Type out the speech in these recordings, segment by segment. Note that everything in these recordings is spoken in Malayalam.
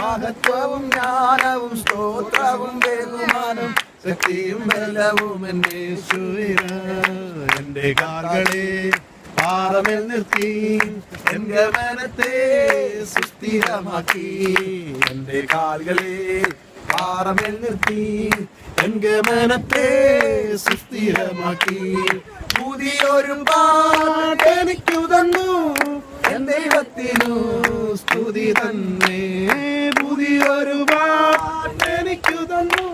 മഹത്വവും ജ്ഞാനവും സ്തോത്രവും ബഹുമാനം ശക്തിയും ബലവും എന്നേശുവിന് എന്റെ കാലുകളെ പാറമേൽ നിർത്തി എന്റെ മനത്തെ സുസ്ഥിരമാക്കി. എന്റെ കാലുകളെ പാറമേൽ നിർത്തി എന്റെ മനത്തെ സുസ്ഥിരമാക്കി. പുതിയൊരു പാട്ട് എനിക്കു തന്നു. ദൈവത്തിനു സ്തുതി തന്നെ. പുതിയൊരു എനിക്കു തന്നു.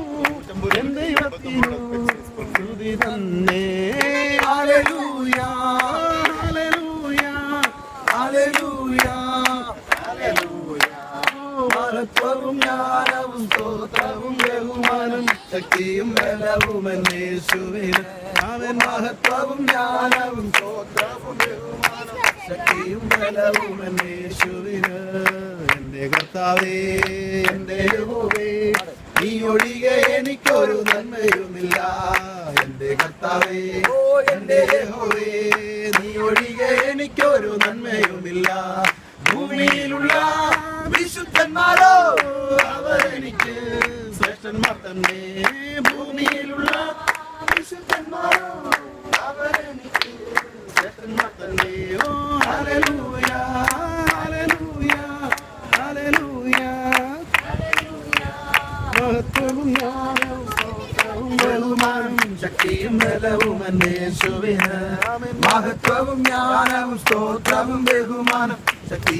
എൻ ദൈവത്തിനു സ്തുതി തന്നെ. ഹല്ലേലൂയ ഹല്ലേലൂയ ഹല്ലേലൂയ. മഹത്വവും ജ്ഞാനവും സ്തോത്രവും ബഹുമാനം ശക്തിയും ബലവും എന്നേശുവിന്. അവൻ മഹത്വവും ജ്ഞാനവും സ്തോത്രവും ബഹുമാനം. ശക്തിയും ബലവും എന്നേശുവിന് എന്റെ കർത്താവേ എന്റെ യഹോവേ നീ ഒഴികെ എനിക്കൊരു നന്മയുമില്ല. എന്റെ കർത്താവേ ഓ എന്റെ യഹോവേ നീ ഒഴികെ എനിക്കൊരു നന്മയുമില്ല. ഭൂമിയിലുള്ള വിശുദ്ധന്മാരോ അവരെനിക്ക് ശ്രേഷ്ഠന്മാർ തന്നെ. ഭൂമിയിലുള്ള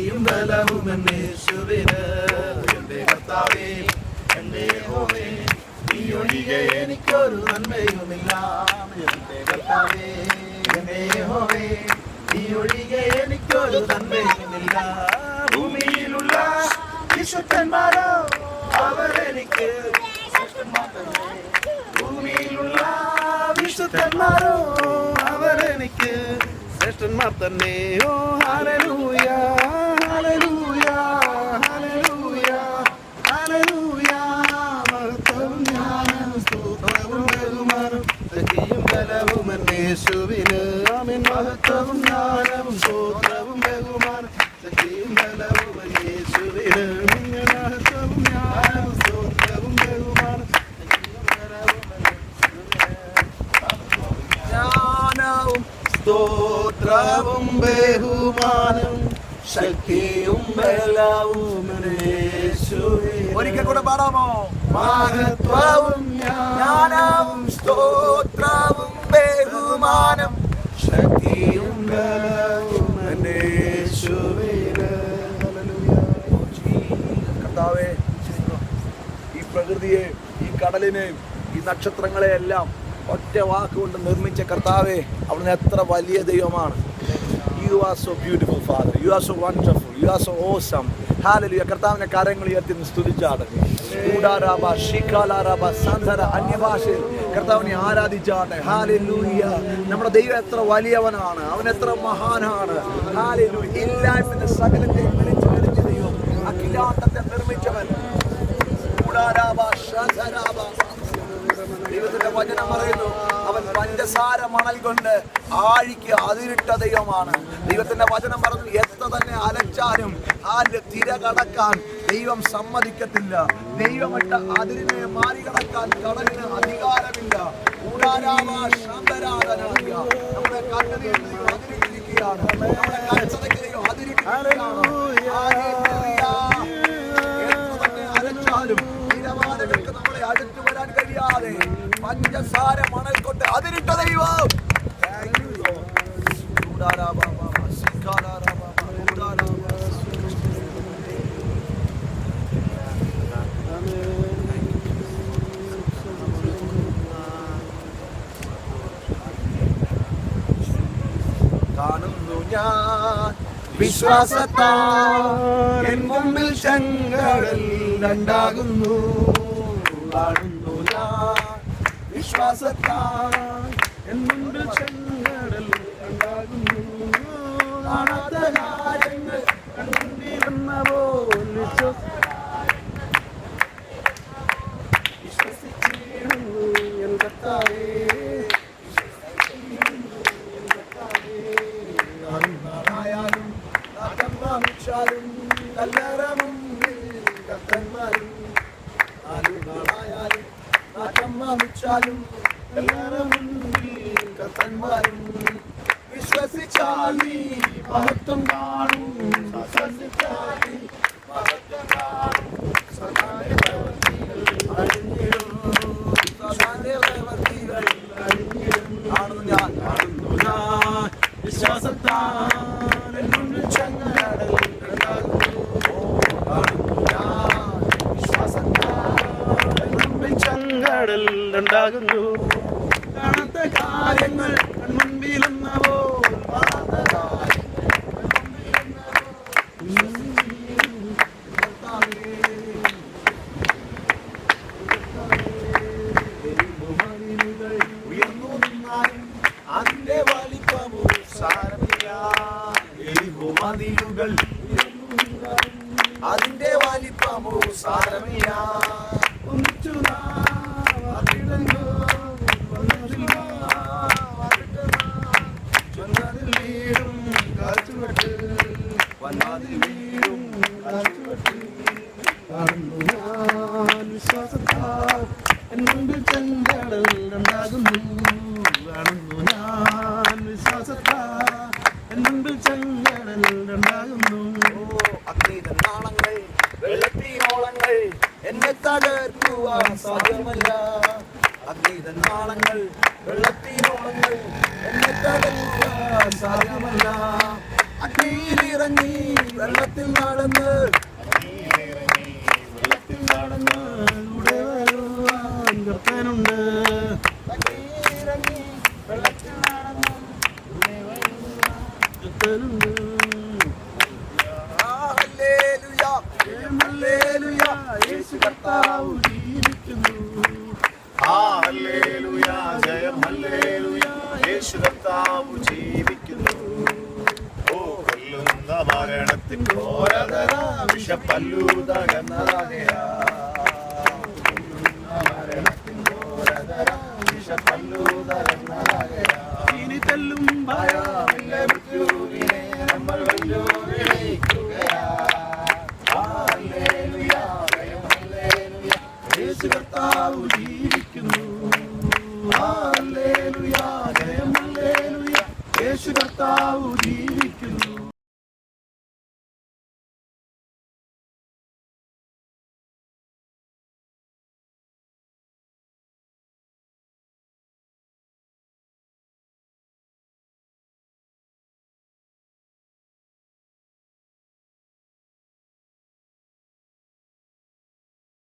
ശക്തിയും ബലവും എനിക്കൊരു നന്മയുമില്ല. എനിക്കൊരു നന്മയുമില്ല. ഭൂമിയിലുള്ള വിശുദ്ധന്മാരോ അവരെനിക്ക് എനിക്ക് ഭൂമിയിലുള്ള വിശുദ്ധന്മാരോ അവരെനിക്ക് ശ്രേഷ്ഠന്മാർ തന്നെ ഓ സ്തോത്രവും ബഹുമാനം ശക്തിയും ബലവും ഒരിക്കൽ കൂടെ പാടാമോ? മഹത്വവും ജ്ഞാനവും സ്തോത്രവും ബഹുമാനം കർത്താവേ ഈ പ്രകൃതിയെ ഈ കടലിനെയും ഈ നക്ഷത്രങ്ങളെയെല്ലാം ഒറ്റ വാക്കുകൊണ്ട് നിർമ്മിച്ച കർത്താവെ അവിടുന്ന് എത്ര വലിയ ദൈവമാണ്. You are so beautiful father you are so wonderful you are so awesome ഹാലലിയ കർത്താവിന്റെ കരങ്ങൾ ഉയർത്തി സ്തുതിച്ചാണ് ഊടാരാബ ഷിക്കാലാരാബ സന്ധര അന്യഭാഷയിൽ കർത്താവിനെ ആരാധിച്ചാട്ടെ. ഹാലലൂയ നമ്മുടെ ദൈവം എത്ര വലിയവനാണ്. അവൻ എത്ര മഹാനാണ്. ഹാലലു ഇല്ലായ്മ സകലത്തെ പഞ്ചസാര മണൽ കൊണ്ട് ആഴിക്ക് അതിരിട്ട ദൈവമാണ്. ദൈവത്തിന്റെ വചനം പറഞ്ഞു എത്ര തന്നെ അലച്ചാലും ആ തിര കടക്കാൻ ദൈവം സമ്മതിക്കത്തില്ല. ദൈവമിട്ട അതിരിനെ മാറികടക്കാൻ കടലിന് അധികാരമില്ല. നമ്മുടെ കണ്ണുനീർ അതിരിട്ടിരിക്കുകയാണ് അതിരിട്ടിരിക്കുകയാണ് ഞാൻ വിശ്വാസത്താൽ എൻ മുമ്പിൽ ശങ്കടൽ രണ്ടാകുന്നു. ഞാൻ എൻ മുമ്പിൽ ശങ്കടൽ രണ്ടാകുന്നു. കാണാത്ത കാര്യങ്ങൾ കണ്ടിരുന്ന പോൽ കത്തന്മാരും വിശ്വസിച്ചാൽ നീ മഹത്വം കാണും. ഉണ്ടാകുന്നു അതിന്റെ വലിപ്പമോ സാരമില്ല കാണുന്നു ഞാൻ വിശ്വാസത്താൽ എൻ മുമ്പിൽ ചെങ്കടൽ ഉണ്ടാകുന്നു കാണുന്നു ഞാൻ വിശ്വാസത്താൽ എൻ മുമ്പിൽ ചെങ്കടൽ ഉണ്ടാകുന്നു നാളങ്ങൾ വെള്ളത്തിനോളങ്ങൾ എന്നെ തകർക്കുവാൻ സാധ്യമല്ല. അഗ്നിതൻ നാളങ്ങൾ വെള്ളത്തിനോളങ്ങൾ എന്നെ തകർക്കുവാൻ സാധ്യമല്ല. അഗ്നിയിലിറങ്ങി വെള്ളത്തിൽ നടന്ന് കർത്താവ് ജീവിക്കുന്നു. ജയം യേശു കർത്താവ് ജീവിക്കുന്നു. ഓ കൊല്ലുന്ന മരണത്തിൻ വിഷപ്പല്ലു ഇനി തെല്ലും ഭയമില്ല മൃത്യുവിനെ നമ്മൾ വെല്ലു യേശു കർത്താവ് ജീവിക്കുന്നു യേശു കർത്താവ് ജീവിക്കുന്നു